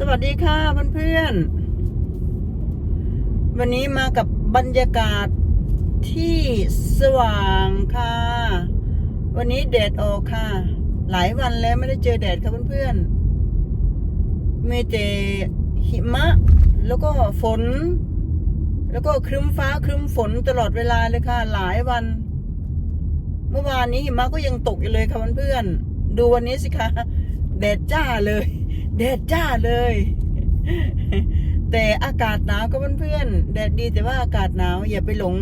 สวัสดีค่ะเพื่อนๆ วันนี้มากับบรรยากาศที่สว่างค่ะ วันนี้แดดออกค่ะ หลายวันแล้วไม่ได้เจอแดดค่ะเพื่อนๆมีแต่หิมะ แล้วก็ฝน แล้วก็ครึ้มฟ้าครึ้มฝนตลอดเวลาเลยค่ะ หลายวัน เมื่อวานนี้หิมะก็ยังตกอยู่เลยค่ะเพื่อนๆดูวันนี้สิคะแดดจ้าเลย แดดจ้าเลย แต่อากาศหนาวก็เพื่อนๆแดดดีแต่ว่าอากาศหนาวอย่าไปหลง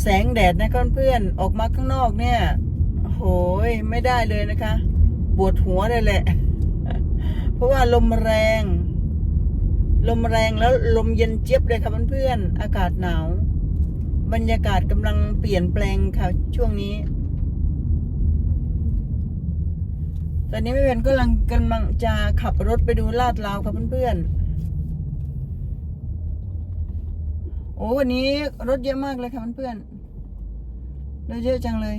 แสงแดดนะเพื่อนๆออกมาข้างนอกเนี่ยโหยไม่ได้เลยนะคะปวดหัวเลยแหละ เพราะว่าลมแรง ลมแรงแล้วลมเย็นเจี๊ยบเลยค่ะเพื่อนๆอากาศหนาว บรรยากาศกำลังเปลี่ยนแปลงค่ะช่วงนี้ ตอนนี้ไม่เป็นกำลังกำลังจะขับรถไปดูลาดราวครับเพื่อนๆ โอ้วันนี้รถเยอะมากเลยค่ะเพื่อนๆรถเยอะจังเลย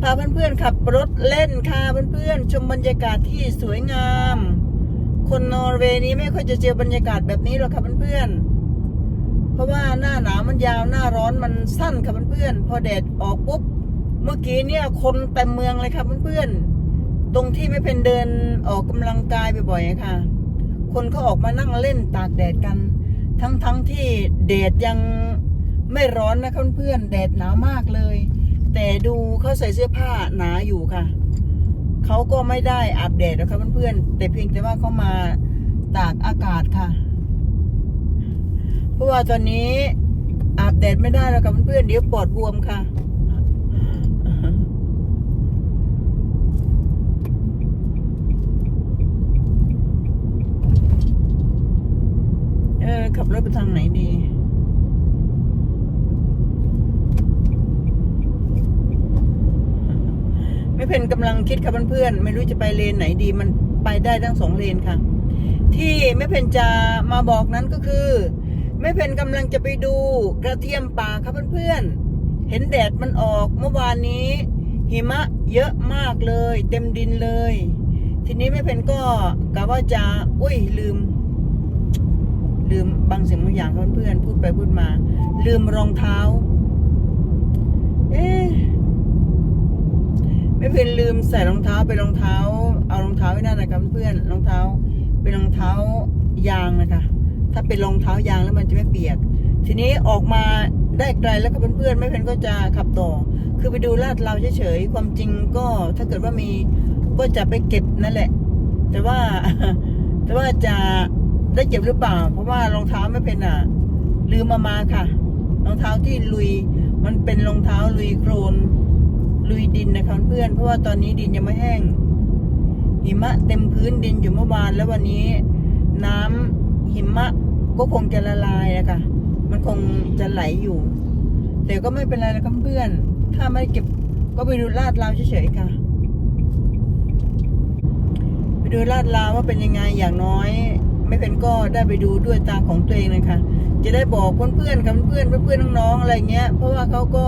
พาเพื่อนๆขับรถเล่นค่ะเพื่อนๆ ชมบรรยากาศที่สวยงาม คนนอร์เวย์นี้ไม่ค่อยจะเจอบรรยากาศแบบนี้หรอกค่ะเพื่อนๆ เพราะว่าหน้าหนาวมันยาวหน้าร้อนมันสั้นค่ะเพื่อนๆ พอแดดออกปุ๊บ เมื่อกี้เนี่ยคนเต็มเมืองเลยค่ะเพื่อนๆ ตรงที่ไม่เป็นเดินออกกำลังกายบ่อยๆค่ะ คนเขาออกมานั่งเล่นตากแดดกัน ทั้งๆที่แดดยังไม่ร้อนนะคะเพื่อนๆ แดดหนาวมากเลย แต่ดูเขาใส่เสื้อผ้าหนาอยู่ค่ะ เขาก็ไม่ได้อาบแดดนะคะเพื่อนๆแต่เพียงแต่ว่าเขามาตากอากาศค่ะ เพราะว่าตอนนี้อาบแดดไม่ได้แล้วค่ะเพื่อนๆเดี๋ยวปอดบวมค่ะเออขับรถไปทางไหนดี ไม่เพนกำลังคิดค่ะเพื่อนๆไม่รู้จะไปเลนไหนดีมันไปได้ทั้งสองเลนค่ะ ที่แม่เพนจะมาบอกนั้นก็คือแม่เพนกำลังจะไปดูกระเทียมป่าครับเพื่อนๆเห็นแดดมันออกเมื่อวานนี้ หิมะเยอะมากเลย เต็มดินเลย ทีนี้แม่เพนก็กะว่าจะอุ้ยลืม ลืมบางสิ่งบางอย่างครับเพื่อนๆพูดไปพูดมา ลืมรองเท้า เอ๊ะ ไม่เพื่นลืมใส่รองเท้าไปนรองเท้า เอารองเท้าไว้นั่นนะครับเพื่อนรองเท้า เป็นรองเท้ายางนะคะ ถ้าเป็นรองเท้ายางแล้วมันจะไม่เปียก ทีนี้ออกมาได้ไกลแล้วครับเพื่อนๆไม่เพื่นก็จะขับต่อ คือไปดูลาดเราเฉยๆความจริงก็ถ้าเกิดว่ามีก็จะไปเก็บนั่นแหละ แต่ว่าแต่ว่าจะได้เก็บหรือเปล่า เพราะว่ารองเท้าไม่เป็นอะลืมมามาค่ะรองเท้าที่ลุยมันเป็นรองเท้าลุยโครน ลุยดินนะคะเพื่อนเพราะว่าตอนนี้ดินยังไม่แห้งหิมะเต็มพื้นดินอยู่เมื่อวานแล้ววันนี้ น้ำหิมะก็คงจะละลายนะคะมันคงจะไหลอยู่ แต่ก็ไม่เป็นไรนะคะเพื่อน ถ้าไม่เก็บก็ไปดูลาดราวเฉยๆค่ะ ไปดูลาดราวว่าเป็นยังไงอย่างน้อย ไม่เป็นก็ได้ไปดูด้วยตาของตัวเองนะคะจะได้บอกเพื่อนๆกับเพื่อนๆเพื่อนๆน้องๆอะไรเงี้ย เพราะว่าเขาก็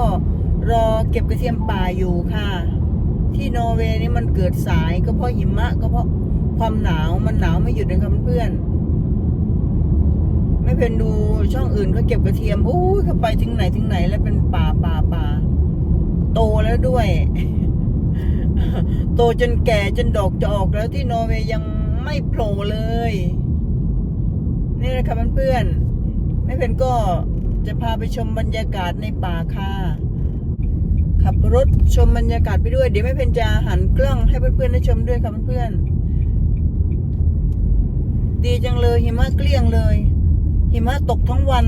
รอเก็บกระเทียมป่าอยู่ค่ะ ที่นอร์เวย์นี่มันเกิดสายก็เพราะหิมะก็เพราะความหนาวมันหนาวไม่หยุดเลยค่ะเพื่อนไม่เป็นดูช่องอื่นเขาเก็บกระเทียมโอ้ยเขาไปถึงไหนถึงไหน แล้วเป็นป่าป่าป่าโตแล้วด้วย โตจนแก่จนดอกจะออกแล้วที่นอร์เวย์ยังไม่โผล่เลย นี่แหละค่ะเพื่อนๆไม่เป็นก็จะพาไปชมบรรยากาศในป่าค่ะ ขับรถชมบรรยากาศไปด้วย เดี๋ยวไม่เป็นจะหันกล้องให้เพื่อนๆได้ชมด้วยค่ะเพื่อนๆดีจังเลยหิมะเกลี้ยงเลย หิมะตกทั้งวัน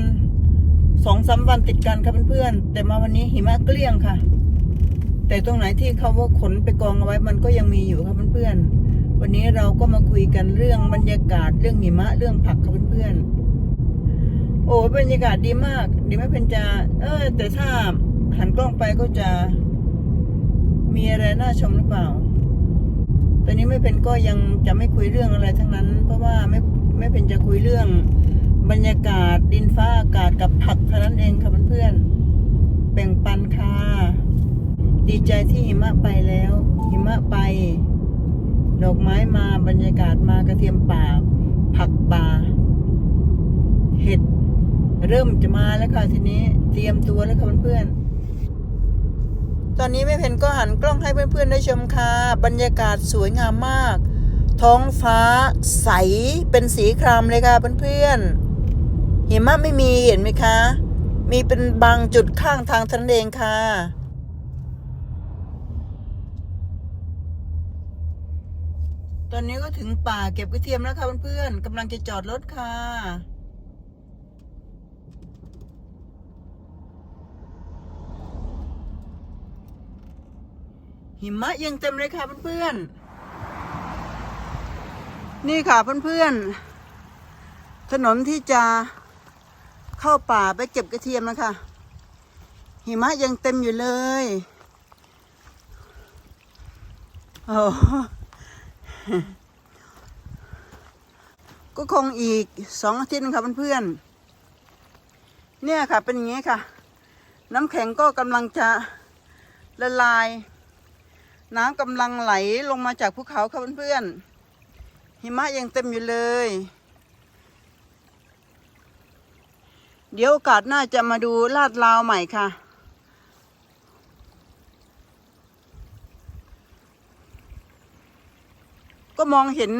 สองสามวันติดกันค่ะเพื่อนๆแต่มาวันนี้หิมะเกลี้ยงค่ะ แต่ตรงไหนที่เขาว่าขนไปกองเอาไว้มันก็ยังมีอยู่ค่ะเพื่อนๆวันนี้เราก็มาคุยกันเรื่องบรรยากาศเรื่องหิมะเรื่องผักค่ะเพื่อนๆโอ้บรรยากาศดีมากดีไม่เป็นจะเออแต่ถ้า หันกล้องไปก็จะมีอะไรน่าชมหรือเปล่า ตอนนี้ไม่เป็นก็ยังจะไม่คุยเรื่องอะไรทั้งนั้น เพราะว่าไม่ไม่เป็นจะคุยเรื่อง บรรยากาศดินฟ้าอากาศกับผักเท่านั้นเองค่ะเพื่อนๆแบ่งปันค่ะดีใจที่หิมะไปแล้ว หิมะไป ดอกไม้มาบรรยากาศมากระเทียมป่า ผักป่า เห็ดเริ่มจะมาแล้วค่ะทีนี้ เตรียมตัวแล้วค่ะเพื่อนๆ ตอนนี้แม่เพนก็หันกล้องให้เพื่อนๆได้ชมค่ะ บรรยากาศสวยงามมาก ท้องฟ้าใสเป็นสีครามเลยค่ะเพื่อนๆหิมะไม่มีเห็นไหมคะ มีเป็นบางจุดข้างทางทันเองค่ะตอนนี้ก็ถึงป่าเก็บกระเทียมแล้วค่ะเพื่อนๆกำลังจะจอดรถค่ะ หิมะยังเต็มเลยค่ะเพื่อนๆ นี่ค่ะเพื่อนๆ ถนนที่จะเข้าป่าไปเก็บกระเทียมนะคะ หิมะยังเต็มอยู่เลยโอ้ก็คงอีกสองอาทิตย์นะคะเพื่อนๆ เนี่ยค่ะเป็นอย่างนี้ค่ะ น้ำแข็งก็กำลังจะละลาย น้ำกำลังไหลลงมาจากภูเขาค่ะเพื่อนๆหิมะยังเต็มอยู่เลย เดี๋ยวโอกาสหน้าจะมาดูลาดลาวใหม่ค่ะ ก็มองเห็น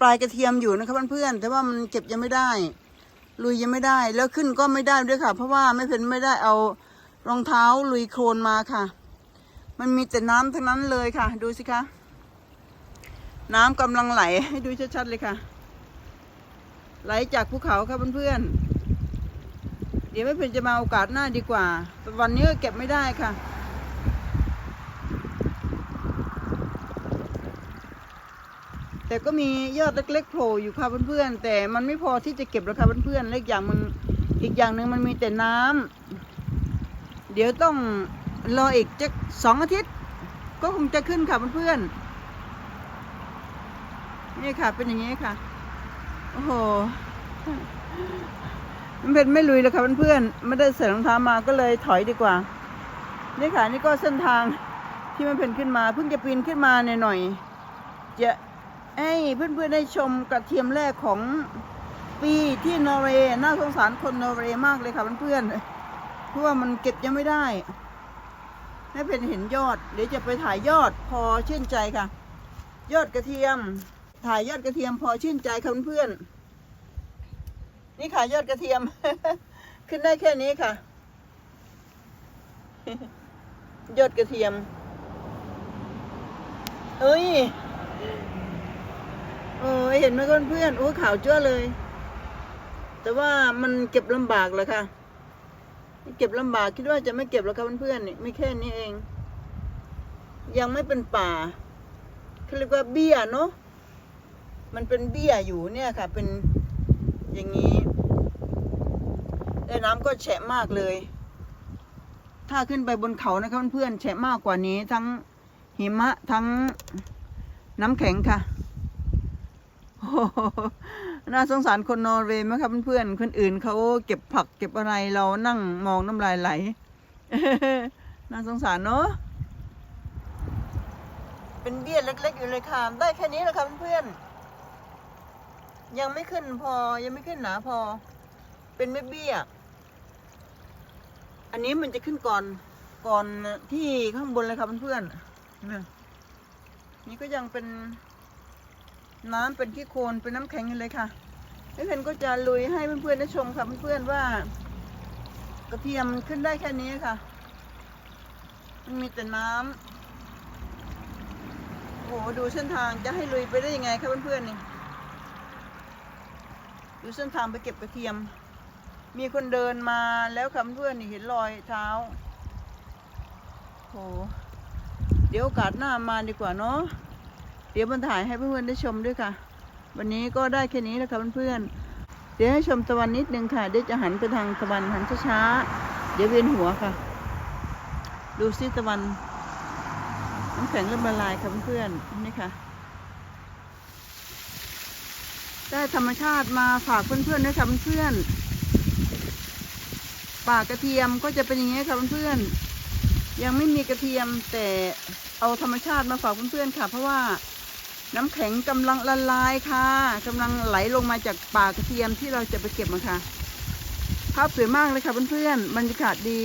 ปลายกระเทียมอยู่นะคะเพื่อนๆแต่ว่ามันเก็บยังไม่ได้ ลุยยังไม่ได้ แล้วขึ้นก็ไม่ได้ด้วยค่ะ เพราะว่าไม่เป็นไม่ได้เอารองเท้าลุยโคลนมาค่ะ มันมีแต่น้ำทั้งนั้นเลยค่ะ ดูสิคะ น้ำกำลังไหลให้ดูชัดๆเลยค่ะ ไหลจากภูเขาค่ะเพื่อนๆเดี๋ยวไม่เป็นจะมาโอกาสหน้าดีกว่า วันนี้ก็เก็บไม่ได้ค่ะแต่ก็มียอดเล็กๆโผล่อยู่ค่ะเพื่อนๆแต่มันไม่พอที่จะเก็บแล้วค่ะเพื่อนๆและอีกอย่างมันอีกอย่างหนึ่งมันมีแต่น้ำเดี๋ยวต้อง รออีกจะสองอาทิตย์ ก็คงจะขึ้นค่ะเพื่อนๆนี่ค่ะเป็นอย่างนี้ค่ะ โอ้โหมันเป็นไม่ลุยเลยค่ะเพื่อนๆไม่ได้ใส่รองเท้ามาก็เลยถอยดีกว่า นี่ค่ะนี่ก็เส้นทางที่มันเป็นขึ้นมา เพิ่งจะปีนขึ้นมาหน่อยๆจะให้เพื่อนๆได้ชมกระเทียมแรกของปีที่นอร์เวย์น่าสงสารคนนอร์เวย์มากเลยค่ะเพื่อนๆเพราะว่ามันเก็บยังไม่ได้ ให้เป็นเห็นยอด เดี๋ยวจะไปถ่ายยอดพอชื่นใจค่ะ ยอดกระเทียม ถ่ายยอดกระเทียมพอชื่นใจค่ะเพื่อนนี่ค่ะยอดกระเทียม ขึ้นได้แค่นี้ค่ะ ยอดกระเทียมเอ้ยโอ้เห็นไหมเพื่อนๆโอ้ขาวจ้วเลย แต่ว่ามันเก็บลำบากเลยค่ะ เก็บลำบากคิดว่าจะไม่เก็บแล้วครับเพื่อนๆนี่ไม่แค่นี้เอง ยังไม่เป็นป่าเขาเรียกว่าเบี้ยเนาะมันเป็นเบี้ยอยู่เนี่ยค่ะ เป็นอย่างนี้แต่น้ำก็แฉะมากเลย ถ้าขึ้นไปบนเขานะครับเพื่อนๆแฉะมากกว่านี้ทั้งหิมะทั้งน้ำแข็งค่ะโน่าสงสารคนนอร์เวย์ไหมครับเพื่อนๆคนอื่นเขาเก็บผักเก็บอะไรเรานั่งมองน้ำลายไหล น่าสงสารเนาะเป็นเบี้ยเล็ก ๆ อยู่เลยค่ะได้แค่นี้แหละค่ะเพื่อนๆยังไม่ขึ้นพอยังไม่ขึ้นหนาพอ เป็นไม่เบี้ย อันนี้มันจะขึ้นก่อนก่อนที่ข้างบนเลยค่ะเพื่อนๆนี่ก็ยังเป็น น้ำเป็นขี้โคลนเป็นน้ำแข็งเลยค่ะพี่เพนก็จะลุยให้เพื่อนๆได้ชมค่ะเพื่อนๆว่ากระเทียมขึ้นได้แค่นี้ค่ะ มันมีแต่น้ำโอ้โหดูเส้นทางจะให้ลุยไปได้ยังไงคะเพื่อนๆนี่ดูเส้นทางไปเก็บกระเทียม มีคนเดินมาแล้วค่ะเพื่อนๆนี่เห็นรอยเท้าโหเดี๋ยวโอกาสหน้ามาดีกว่าเนาะ ดี๋ยวมันถ่ายให้เพื่อนๆได้ชมด้วยค่ะ วันนี้ก็ได้แค่นี้แล้วค่ะเพื่อนๆเดี๋ยวให้ชมตะวันนิดนึงค่ะเดี๋ยวจะหันไปทางตะวันหันช้าๆเดี๋ยวเวียนหัวค่ะ ดูซิตะวันน้ำแข็งเริ่มละลายค่ะเพื่อนๆนี่ค่ะได้ธรรมชาติมาฝากเพื่อนๆด้วยค่ะเพื่อนๆป่ากระเทียมก็จะเป็นอย่างนี้ค่ะเพื่อนๆยังไม่มีกระเทียมแต่เอาธรรมชาติมาฝากเพื่อนๆค่ะ เพราะว่า น้ำแข็งกำลังละลายค่ะกำลังไหลลงมาจากป่ากระเทียมที่เราจะไปเก็บมาค่ะ ภาพสวยมากเลยค่ะเพื่อนๆบรรยากาศดี